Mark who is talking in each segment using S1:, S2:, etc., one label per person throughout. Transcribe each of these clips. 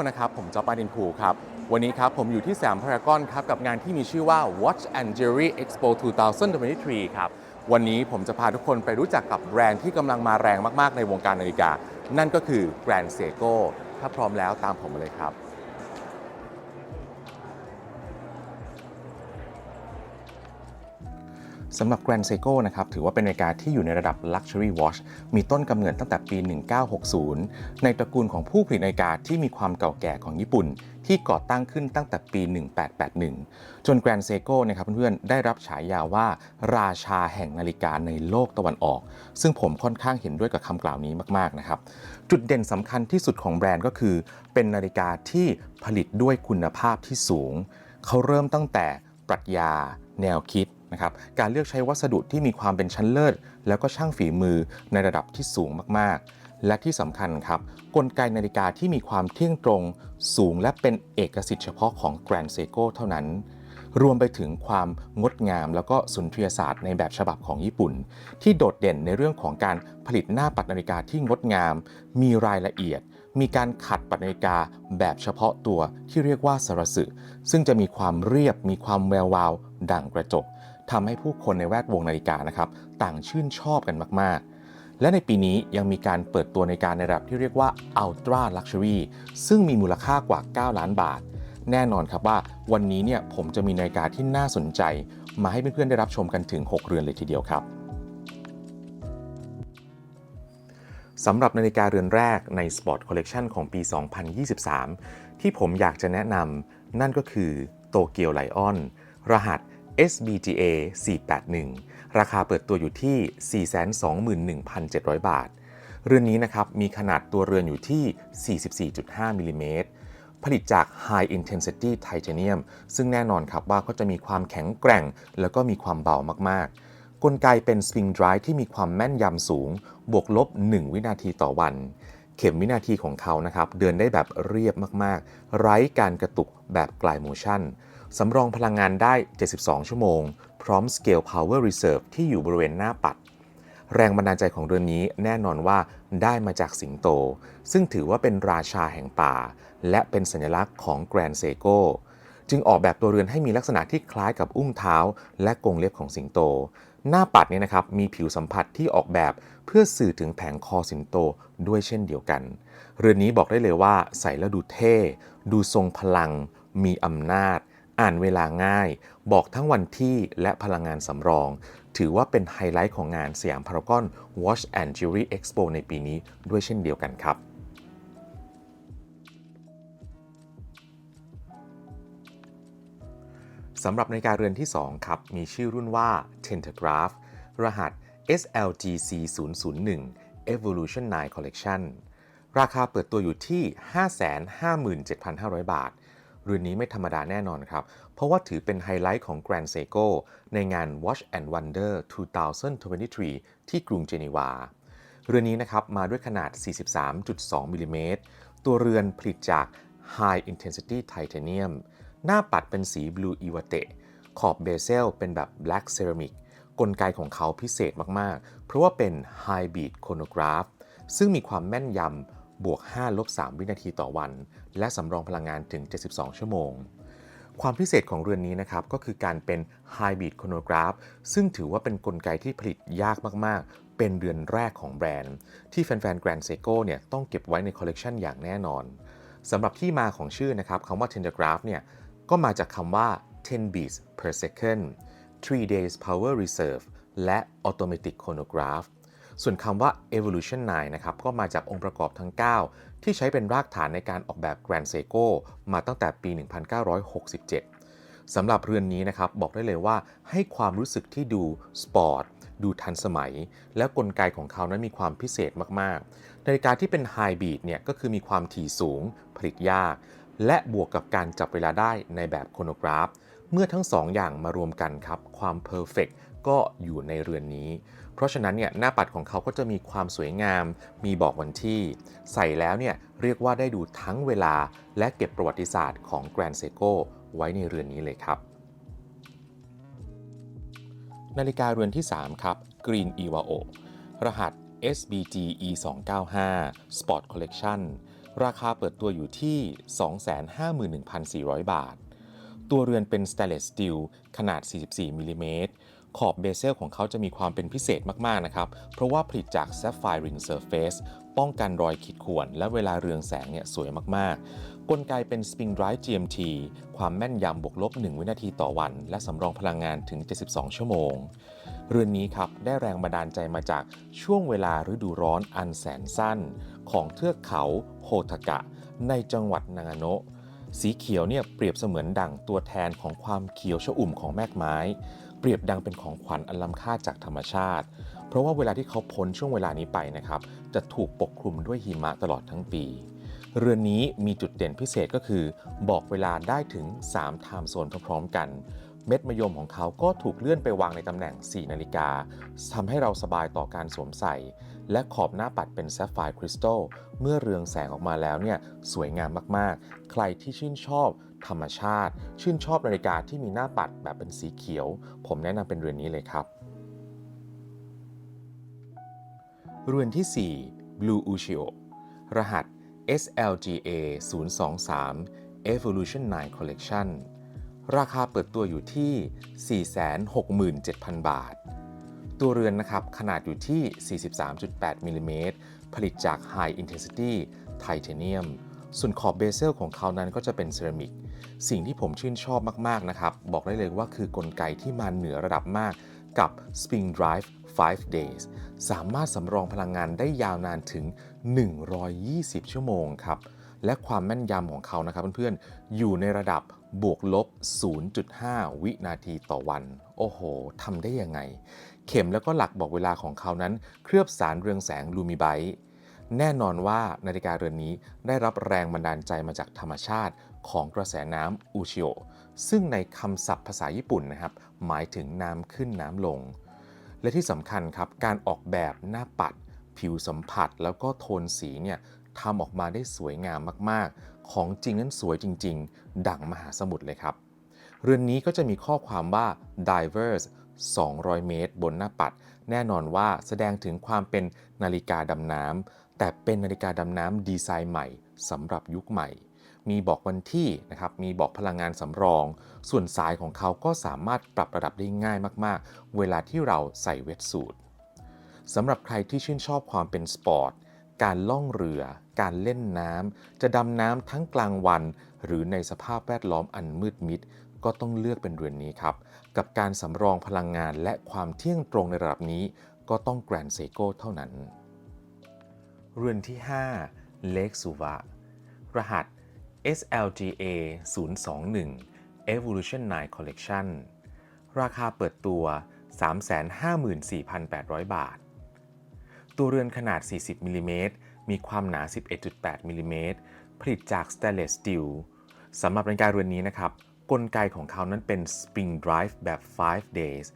S1: คนนะครับ ผมจอปาดินภูครับ วันนี้ครับผมอยู่ที่สยามพารากอนครับ กับงานที่มีชื่อว่า Watch and Jewelry Expo 2023 ครับ วันนี้ผมจะพาทุกคนไปรู้จักกับแบรนด์ที่กำลังมาแรงมากๆในวงการนาฬิกา นั่นก็คือแบรนด์เซโก้ถ้าพร้อมแล้วตามผมมาเลยครับ สำหรับ Grand Seiko นะครับถือว่าเป็นนาฬิกาที่อยู่ในระดับ Luxury Watch มีต้นกำเนิดตั้งแต่ปี 1960 ในตระกูลของผู้ผลิตนาฬิกาที่มีความเก่าแก่ของญี่ปุ่น ที่ก่อตั้งขึ้นตั้งแต่ปี 1881 จน Grand Seiko นะครับเพื่อนๆ ได้รับฉายาว่า ราชาแห่งนาฬิกาในโลกตะวันออก ซึ่งผมค่อนข้างเห็นด้วยกับคำกล่าวนี้มากๆนะครับจุดเด่นสำคัญที่สุดของแบรนด์ก็คือ เป็นนาฬิกาที่ผลิตด้วยคุณภาพที่สูง เขาเริ่มตั้งแต่ปรัชญา แนวคิด นะครับการเลือกใช้วัสดุที่มีความเป็นชั้นเลิศ แล้วก็ช่างฝีมือในระดับที่สูงมากๆ และที่สำคัญครับ กลไกนาฬิกาที่มีความเที่ยงตรง สูงและเป็นเอกสิทธิ์เฉพาะของ Grand Seiko เท่านั้น รวมไปถึงความงดงาม แล้วก็สุนทรียศาสตร์ในแบบฉบับของญี่ปุ่น ที่โดดเด่นในเรื่องของการผลิตหน้าปัดนาฬิกาที่งดงาม มีรายละเอียดมีการขัดปัดนาฬิกาแบบเฉพาะตัวที่เรียกว่าสรสึซึ่งจะมีความเรียบมีความแวววาว ดั่งกระจก ทำให้ผู้คนในแวดวงนาฬิกานะครับต่างชื่นชอบกันมาก ๆ และในปีนี้ยังมีการเปิดตัวนาฬิกาในระดับที่เรียกว่า Ultra Luxury ซึ่งมีมูลค่ากว่า 9 ล้านบาท แน่นอนครับว่าวันนี้เนี่ยผมจะมีนาฬิกาที่น่าสนใจ มาให้เพื่อน ๆ ได้รับชมกันถึง 6 เรือนเลยทีเดียวครับสำหรับนาฬิกาเรือนแรกใน Sport Collection ของปี 2023 ที่ผมอยากจะแนะนำนั่นก็คือโตเกียวไลออนรหัส SBGA 481 ราคาเปิดตัวอยู่ที่ 421,700 บาท เรือนนี้นะครับมีขนาดตัวเรือนอยู่ที่ 44.5 มิลลิเมตร ผลิตจาก High Intensity Titanium ซึ่งแน่นอนครับว่าก็จะมีความแข็งแกร่ง แล้วก็มีความเบามากๆ กลไกเป็น Swing Drive ที่มีความแม่นยำสูง บวกลบ 1 วินาทีต่อวันเข็มวินาทีของเขานะครับ เดินได้แบบเรียบมาก ๆ ไร้การกระตุกแบบกลายโมชั่น สำรองพลังงานได้ 72 ชั่วโมง พร้อม Scale Power Reserve ที่อยู่บริเวณหน้าปัด แรงบันดาลใจของเรือนนี้แน่นอนว่าได้มาจากสิงโต ซึ่งถือว่าเป็นราชาแห่งป่า และเป็นสัญลักษณ์ของแกรนเซโกจึงออกแบบตัวเรือนให้มีลักษณะที่คล้ายกับอุ้งเท้า และกรงเล็บของสิงโต หน้าปัดเนี่ยนะครับมีผิวสัมผัสที่ออกแบบเพื่อสื่อถึงแผงคอสิงโตด้วยเช่นเดียวกัน เรือนนี้บอกได้เลยว่าใส่แล้วดูเท่ ดูทรงพลัง มีอำนาจ อ่านเวลาง่าย บอกทั้งวันที่และพลังงานสำรอง ถือว่าเป็นไฮไลท์ของงานสยามพารากอน Watch and Jewelry Expo ในปีนี้ด้วยเช่นเดียวกันครับสำหรับนาฬิกาเรือนที่ 2 ครับ มีชื่อรุ่นว่า Tentograph รหัส SLGC 001 Evolution 9 Collection ราคาเปิดตัวอยู่ที่ 557,500 บาท รือนนี้ไม่ธรรมดาแน่นอนครับ เพราะว่าถือเป็นไฮไลท์ของ Grand Seiko ในงาน Watch and Wonder 2023 ที่กรุงเจนีวา เรือนนี้นะครับมาด้วยขนาด 43.2มิลลิเมตรตัวเรือนผลิตจาก High Intensity Titanium หน้าปัดเป็นสี Blue e v a t e ขอบเบเซลเป็นแบบ Black Ceramic กลไกของเขาพิเศษมาก ๆ เพราะว่าเป็น High Beat Chronograph ซึ่งมีความแม่นยำ บวก5ลบ3วินาทีต่อวัน และสำรองพลังงานถึง 72 ชั่วโมง ความพิเศษของเรือนนี้นะครับก็คือการเป็น High Beat Chronograph ซึ่งถือว่าเป็นนกลไกที่ผลิตยากมากๆ เป็นเรือนแรกของแบรนด์ ที่แฟนๆ Grand Seiko เนี่ยต้องเก็บไว้ในคอลเลกชันอย่างแน่นอนสำหรับที่มาของชื่อนะครับคำว่า Tentograph เนี่ยก็มาจากคำว่า 10 beats per second 3 days power reserve และ automatic chronograph ส่วนคำว่า evolution 9 นะครับ ก็มาจากองค์ประกอบทั้ง 9 ที่ใช้เป็นรากฐานในการออกแบบ Grand Seiko มาตั้งแต่ปี 1967 สำหรับเรือนนี้นะครับ บอกได้เลยว่าให้ความรู้สึกที่ดูสปอร์ต ดูทันสมัย และกลไกของเขานั้นมีความพิเศษมาก ๆ นาฬิกาที่เป็น High Beat เนี่ย ก็คือมีความถี่สูง ผลิตยาก และบวกกับการจับเวลาได้ในแบบโครโนกราฟ เมื่อทั้งสองอย่างมารวมกันครับ ความเพอร์เฟกก็อยู่ในเรือนนี้ เพราะฉะนั้นเนี่ยหน้าปัดของเขาก็จะมีความสวยงาม มีบอกวันที่ ใส่แล้วเนี่ยเรียกว่าได้ดูทั้งเวลา และเก็บประวัติศาสตร์ของ Grand Seiko ไว้ในเรือนนี้เลยครับ นาฬิกาเรือนที่ 3 ครับ Green Ewao รหัส SBG E295 Sport Collection ราคาเปิดตัวอยู่ที่ 251,400 บาท ตัวเรือนเป็น stainless steel ขนาด 44มิลลิเมตร ขอบเบเซลของเขาจะมีความเป็นพิเศษมากๆนะครับ เพราะว่าผลิตจาก sapphire ring surface ป้องกันรอยขีดข่วน และเวลาเรืองแสงเนี่ยสวยมากๆ กลไกเป็น spin drive GMT ความแม่นยำบวกลบ 1 วินาทีต่อวัน และสำรองพลังงานถึง 72 ชั่วโมง เรือนนี้ครับ ได้แรงบันดาลใจมาจากช่วงเวลาฤดูร้อนอันแสนสั้น ของเทือกเขาโฮทากะ ในจังหวัดนางาโนะสีเขียวเนี่ยเปรียบเสมือนดั่งตัวแทนของความเขียวชอุ่มของแมกไม้ เปรียบดังเป็นของขวัญอันล้ำค่าจากธรรมชาติ เพราะว่าเวลาที่เขาพ้นช่วงเวลานี้ไปนะครับ จะถูกปกคลุมด้วยหิมะตลอดทั้งปี เรือนนี้มีจุดเด่นพิเศษก็คือ บอกเวลาได้ถึง3ไทม์โซนพร้อมๆกัน เม็ดมะยมของเขาก็ถูกเลื่อนไปวางในตำแหน่ง 4 นาฬิกาทำให้เราสบายต่อการสวมใส่ และขอบหน้าปัดเป็นแซฟไฟร์คริสตัลเมื่อเรืองแสงออกมาแล้วเนี่ยสวยงามมากๆ ใครที่ชื่นชอบ ธรรมชาติ ชื่นชอบนาฬิกาที่มีหน้าปัดแบบเป็นสีเขียว ผมแนะนำเป็นเรือนนี้เลยครับ เรือนที่ 4 Blue Ushio รหัส SLGA 023 Evolution 9 Collection ราคาเปิดตัวอยู่ที่ 467,000 บาท ตัวเรือนนะครับขนาดอยู่ที่ 43.8มิลลิเมตรผลิตจาก High Intensity Titanium ส่วนขอบเบเซลของเขานั้นก็จะเป็นเซรามิก สิ่งที่ผมชื่นชอบมากๆนะครับ บอกได้เลยว่าคือกลไกที่มาเหนือระดับมากกับ Spring Drive 5 days สามารถสำรองพลังงานได้ยาวนานถึง 120 ชั่วโมงครับ และความแม่นยำของเขานะครับเพื่อนๆ อยู่ในระดับบวกลบ 0.5 วินาทีต่อวัน โอ้โห ทำได้ยังไง เข็มแล้วก็หลักบอกเวลาของเขานั้น เคลือบสารเรืองแสงลูมิไบต์ แน่นอนว่านาฬิกาเรือนนี้ได้รับแรงบันดาลใจมาจากธรรมชาติของกระแสน้ำอูชิโอซึ่งในคำศัพท์ภาษาญี่ปุ่นนะครับ หมายถึงน้ำขึ้นน้ำลง และที่สำคัญครับ การออกแบบหน้าปัด ผิวสัมผัสแล้วก็โทนสีเนี่ยทำออกมาได้สวยงามมาก ๆ ของจริงนั้นสวยจริง ๆ ดั่งมหาสมุทรเลยครับ เรือนนี้ก็จะมีข้อความว่า divers 200 เมตร บนหน้าปัด แน่นอนว่าแสดงถึงความเป็นนาฬิกาดำน้ำ แต่เป็นนาฬิกาดำน้ำดีไซน์ใหม่สำหรับยุคใหม่ มีบอกวันที่นะครับมีบอกพลังงานสำรอง ส่วนสายของเขาก็สามารถปรับระดับได้ง่ายมากๆ เวลาที่เราใส่เวทสูทสำหรับใครที่ชื่นชอบความเป็นสปอร์ตการล่องเรือ การเล่นน้ำ จะดำน้ำทั้งกลางวัน หรือในสภาพแวดล้อมอันมืดมิด ก็ต้องเลือกเป็นเรือนนี้ครับ กับการสำรองพลังงานและความเที่ยงตรงในระดับนี้ ก็ต้องแกรนเซโกเท่านั้น เรือนที่5 Lake Suva รหัส SLGA 021 Evolution 9 Collection ราคาเปิดตัว 354,800 บาท ตัวเรือนขนาด 40 มิลลิเมตร มีความหนา 11.8 มิลลิเมตร ผลิตจาก Stainless Steel สำหรับนาฬิกาเรือนนี้นะครับ กลไกของเขานั้นเป็น Spring Drive แบบ 5 days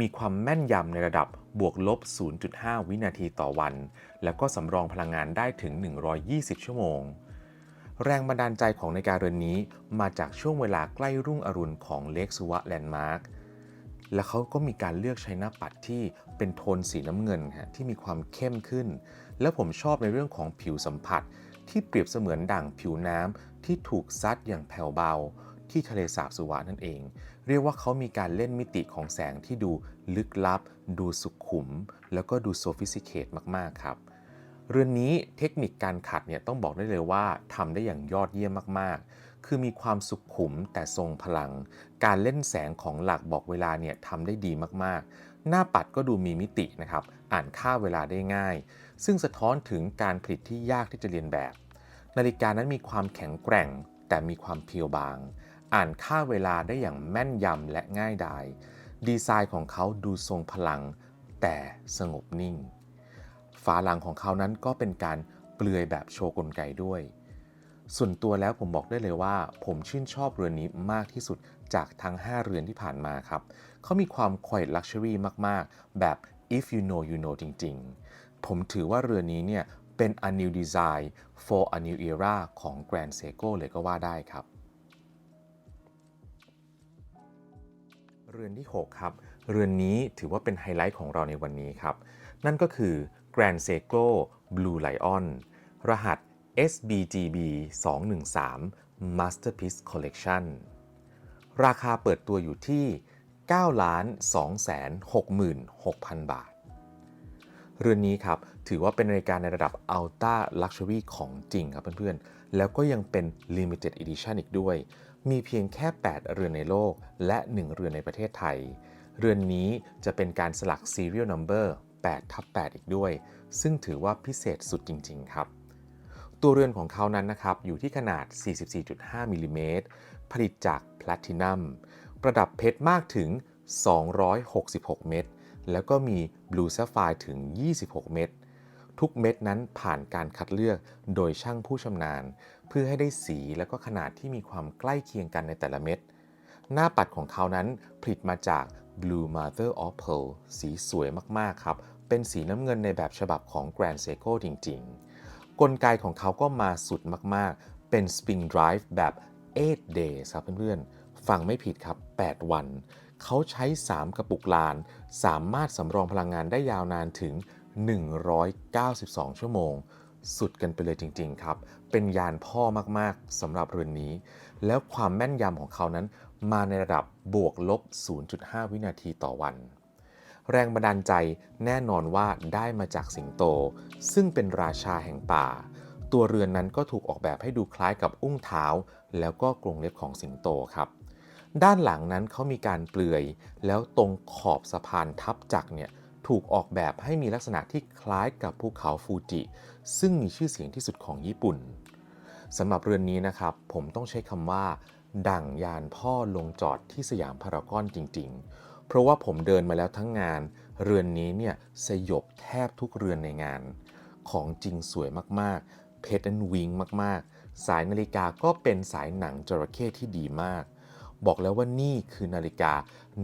S1: มีความแม่นยำในระดับบวกลบ 0.5 วินาทีต่อวัน แล้วก็สำรองพลังงานได้ถึง 120 ชั่วโมง แรงบันดาลใจของนาฬิกาเรือนนี้มาจากช่วงเวลาใกล้รุ่งอรุณของเล็กซูวะแลนด์มาร์คและเขาก็มีการเลือกใช้หน้าปัดที่เป็นโทนสีน้ำเงินฮะที่มีความเข้มขึ้น และผมชอบในเรื่องของผิวสัมผัส ที่เปรียบเสมือนด่างผิวน้ำที่ถูกซัดอย่างแผ่วเบา ที่ทะเลสาบสุวานั่นเอง เรียกว่าเขามีการเล่นมิติของแสงที่ดูลึกลับ ดูสุขุม แล้วก็ดูโซฟิสิเคตมาก ๆ ครับ เรือนนี้เทคนิคการขัดเนี่ยต้องบอกได้เลยว่าทำได้อย่างยอดเยี่ยมมากๆ คือมีความสุขุมแต่ทรงพลัง การเล่นแสงของหลักบอกเวลาเนี่ยทำได้ดีมากๆ หน้าปัดก็ดูมีมิตินะครับ อ่านค่าเวลาได้ง่าย ซึ่งสะท้อนถึงการผลิตที่ยากที่จะเรียนแบบ นาฬิกานั้นมีความแข็งแกร่งแต่มีความเพียวบาง อ่านค่าเวลาได้อย่างแม่นยำและง่ายดาย ดีไซน์ของเขาดูทรงพลัง แต่สงบนิ่ง ฝาหลังของเขานั้นก็เป็นการเปลือยแบบโชว์กลไกด้วย ส่วนตัวแล้วผมบอกได้เลยว่า ผมชื่นชอบเรือนนี้มากที่สุดจากทั้ง 5 เรือนที่ผ่านมาครับ เขามีความ quiet luxury มาก ๆ แบบ if you know you know จริง ๆ ผมถือว่าเรือนนี้เนี่ยเป็น a new design for a new era ของ Grand Seiko เลยก็ว่าได้ครับ เรือนที่ 6 ครับ เรือนนี้ถือว่าเป็นไฮไลท์ของเราในวันนี้ครับ นั่นก็คือ Grand Seiko Blue Lion รหัส SBGB 213 Masterpiece Collection ราคาเปิดตัวอยู่ที่ 9 2 6 6 0 0 0 บาท เรือนนี้ครับ ถือว่าเป็นนาฬิกาในระดับ Ultra Luxury ของจริงครับเพื่อนๆ แล้วก็ยังเป็น Limited Edition อีกด้วย มีเพียงแค่ 8 เรือนในโลก และ 1 เรือนในประเทศไทย เรือนนี้จะเป็นการสลัก Serial Number 8ทับ8อีกด้วย ซึ่งถือว่าพิเศษสุดจริง ๆ ครับ ตัวเรือนของเขานั้นนะครับ อยู่ที่ขนาด 44.5มิลลิเมตรผลิตจากแพลตินัม ประดับเพชรมากถึง 266 เม็ด แล้วก็มีบลูซฟ i r e ถึง 26 เม็ด ทุกเม็ดนั้นผ่านการคัดเลือกโดยช่างผู้ชำนาญ เพื่อให้ได้สีและก็ขนาดที่มีความใกล้เคียงกันในแต่ละเม็ด หน้าปัดของเขานั้นผลิตมาจาก Blue Mother of Pearl สีสวยมาก ๆ ครับ เป็นสีน้ำเงินในแบบฉบับของ Grand Seiko จริง ๆ กลไกของเขาก็มาสุดมาก ๆ เป็น Spin Drive แบบ 8 days ครับเพื่อนๆ ฟังไม่ผิดครับ 8 วัน เขาใช้ 3 กระปุกลาน สามารถสำรองพลังงานได้ยาวนานถึง 192 ชั่วโมง สุดกันไปเลยจริง ๆ ครับ เป็นยานพ่อมากๆสำหรับเรือนนี้ แล้วความแม่นยำของเขานั้นมาในระดับบวกลบ 0.5 วินาทีต่อวัน แรงบันดาลใจแน่นอนว่าได้มาจากสิงโต ซึ่งเป็นราชาแห่งป่า ตัวเรือนนั้นก็ถูกออกแบบให้ดูคล้ายกับอุ้งเท้า แล้วก็กรงเล็บของสิงโตครับด้านหลังนั้นเขามีการเปลือย แล้วตรงขอบสะพานทับจักเนี่ย ถูกออกแบบให้มีลักษณะที่คล้ายกับภูเขาฟูจิ ซึ่งมีชื่อเสียงที่สุดของญี่ปุ่นสำหรับเรือนนี้นะครับ ผมต้องใช้คำว่า ดั่งยานพ่อลงจอดที่สยามพารากอนจริง ๆ เพราะว่าผมเดินมาแล้วทั้งงาน เรือนนี้เนี่ยสยบแทบทุกเรือนในงาน ของจริงสวยมากๆ เพชรนั้นวิงมากๆ สายนาฬิกาก็เป็นสายหนังจระเข้ที่ดีมาก บอกแล้วว่านี่คือนาฬิกา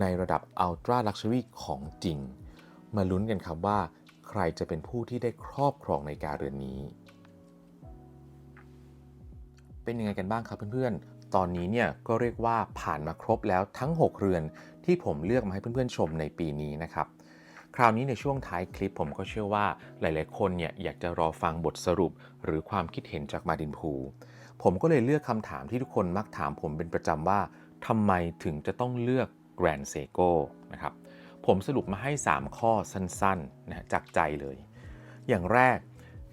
S1: ในระดับอัลตร้าลักชัวรี่ของจริง มาลุ้นกันครับว่า ใครจะเป็นผู้ที่ได้ครอบครองในกาเรือนนี้ เป็นยังไงกันบ้างครับเพื่อนๆ ตอนนี้เนี่ยก็เรียกว่าผ่านมาครบแล้วทั้ง 6 เรือนที่ผมเลือกมาให้เพื่อนๆชมในปีนี้นะครับคราวนี้ในช่วงท้ายคลิปผมก็เชื่อว่าหลายๆ คนเนี่ยอยากจะรอฟังบทสรุป หรือความคิดเห็นจากมาดินพู ผมก็เลยเลือกคำถามที่ทุกคนมักถามผมเป็นประจำว่าทำไมถึงจะต้องเลือก Grand Seiko นะครับ ผมสรุปมาให้ 3 ข้อสั้นๆนะจากใจเลย อย่างแรก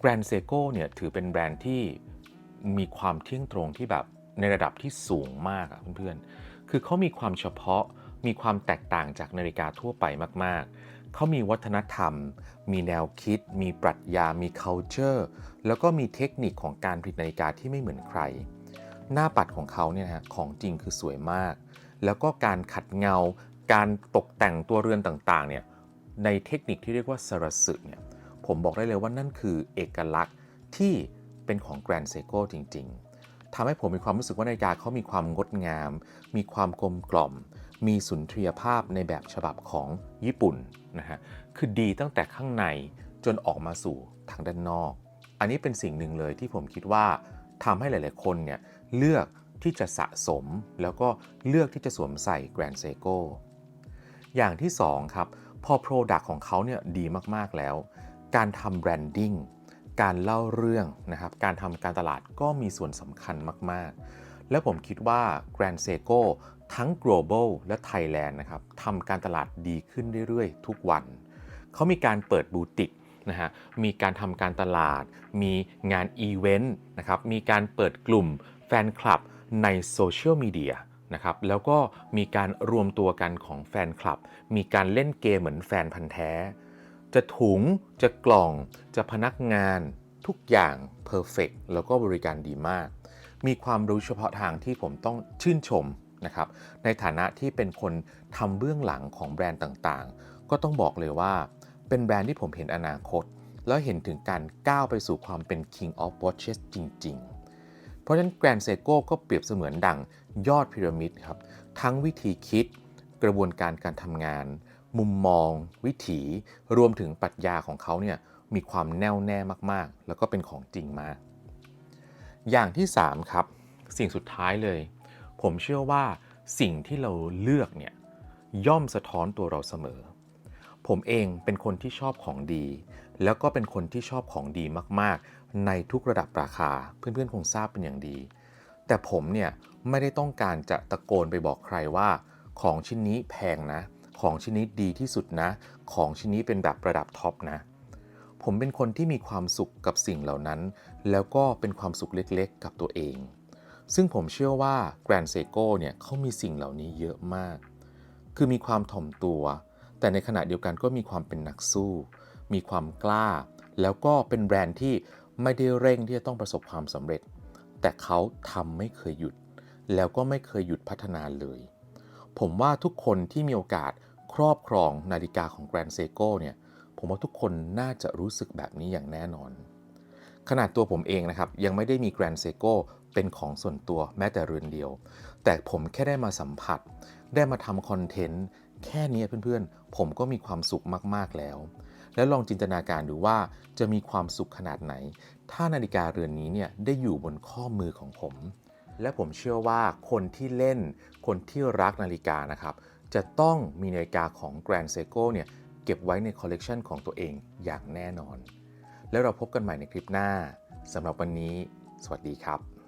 S1: Grand Seiko เนี่ยถือเป็นแบรนด์ที่มีความเที่ยงตรงที่แบบในระดับที่สูงมากอะเพื่อนๆ คือเขามีความเฉพาะ มีความแตกต่างจากนาฬิกาทั่วไปมากๆ เขามีวัฒนธรรม มีแนวคิด มีปรัชญา มี culture แล้วก็มีเทคนิคของการผลิตนาฬิกาที่ไม่เหมือนใคร หน้าปัดของเขาเนี่ยนะฮะของจริงคือสวยมาก แล้วก็การขัดเงา การตกแต่งตัวเรือนต่างๆเนี่ยในเทคนิคที่เรียกว่าสรสึเนี่ยผมบอกได้เลยว่านั่นคือเอกลักษณ์ที่เป็นของ Grand Seiko จริง ๆทำให้ผมมีความรู้สึกว่านาฬิกาเขามีความงดงาม มีความกลมกล่อม มีสุนทรียภาพในแบบฉบับของญี่ปุ่นนะฮะคือดีตั้งแต่ข้างในจนออกมาสู่ทางด้านนอก อันนี้เป็นสิ่งหนึ่งเลยที่ผมคิดว่าทำให้หลาย ๆ คนเนี่ยเลือกที่จะสะสมแล้วก็เลือกที่จะสวมใส่ Grand Seiko อย่างที่2ครับพอ Product ของเขาเนี่ยดีมากๆแล้ว การทำแบรนดิ้งการเล่าเรื่องนะครับการทำการตลาดก็มีส่วนสำคัญมากๆ และผมคิดว่า Grand Seiko ทั้ง global และ Thailand นะครับทำการตลาดดีขึ้นเรื่อยๆ ทุกวัน เขามีการเปิดบูติกนะฮะมีการทำการตลาด มีงานอีเวนต์นะครับมีการเปิดกลุ่มแฟนคลับในโซเชียลมีเดีย นะครับแล้วก็มีการรวมตัวกันของแฟนคลับ มีการเล่นเกมเหมือนแฟนพันธ์แท้ จะถุงจะกล่องจะพนักงานทุกอย่างเพอร์เฟกแล้วก็บริการดีมาก มีความรู้เฉพาะทางที่ผมต้องชื่นชมนะครับในฐานะที่เป็นคนทำเบื้องหลังของแบรนด์ต่างๆ ก็ต้องบอกเลยว่าเป็นแบรนด์ที่ผมเห็นอนาคต แล้วเห็นถึงการก้าวไปสู่ความเป็น King of Watches จริง ๆ เพราะฉะนั้น Grand Seiko ก็เปรียบเสมือนดัง ยอดพีระมิดครับ ทั้งวิธีคิด กระบวนการการทำงาน มุมมอง วิถีรวมถึงปรัชญาของเขาเนี่ยมีความแน่วแน่มากๆ แล้วก็เป็นของจริงมาก อย่างที่ 3 ครับ สิ่งสุดท้ายเลย ผมเชื่อว่าสิ่งที่เราเลือกเนี่ยย่อมสะท้อนตัวเราเสมอ ผมเองเป็นคนที่ชอบของดี แล้วก็เป็นคนที่ชอบของดีมากๆ ในทุกระดับราคา เพื่อนๆคงทราบเป็นอย่างดี แต่ผมเนี่ยไม่ได้ต้องการจะตะโกนไปบอกใครว่า ของชิ้นนี้แพงนะ ของชิ้นนี้ดีที่สุดนะ ของชิ้นนี้เป็นแบบระดับท็อปนะ ผมเป็นคนที่มีความสุขกับสิ่งเหล่านั้น แล้วก็เป็นความสุขเล็กๆ กับตัวเอง ซึ่งผมเชื่อว่า Grand Seiko เนี่ยเขามีสิ่งเหล่านี้เยอะมาก คือมีความถ่อมตัว แต่ในขณะเดียวกันก็มีความเป็นนักสู้ มีความกล้า แล้วก็เป็นแบรนด์ที่ไม่ได้เร่งที่จะต้องประสบความสำเร็จ แต่เขาทำไม่เคยหยุด แล้วก็ไม่เคยหยุดพัฒนาเลย ผมว่าทุกคนที่มีโอกาสครอบครองนาฬิกาของ Grand Seiko เนี่ย ผมว่าทุกคนน่าจะรู้สึกแบบนี้อย่างแน่นอน ขนาดตัวผมเองนะครับ ยังไม่ได้มี Grand Seiko เป็นของส่วนตัวแม้แต่เรือนเดียว แต่ผมแค่ได้มาสัมผัส ได้มาทำคอนเทนต์ แค่นี้เพื่อนๆ ผมก็มีความสุขมากๆแล้ว แล้วลองจินตนาการดูว่าจะมีความสุขขนาดไหน ถ้านาฬิกาเรือนนี้เนี่ยได้อยู่บนข้อมือของผม และผมเชื่อว่าคนที่เล่น คนที่รักนาฬิกานะครับ จะต้องมีนาฬิกาของ Grand Seiko เนี่ยเก็บไว้ในคอลเลกชันของตัวเองอย่างแน่นอน แล้วเราพบกันใหม่ในคลิปหน้าสำหรับวันนี้ สวัสดีครับ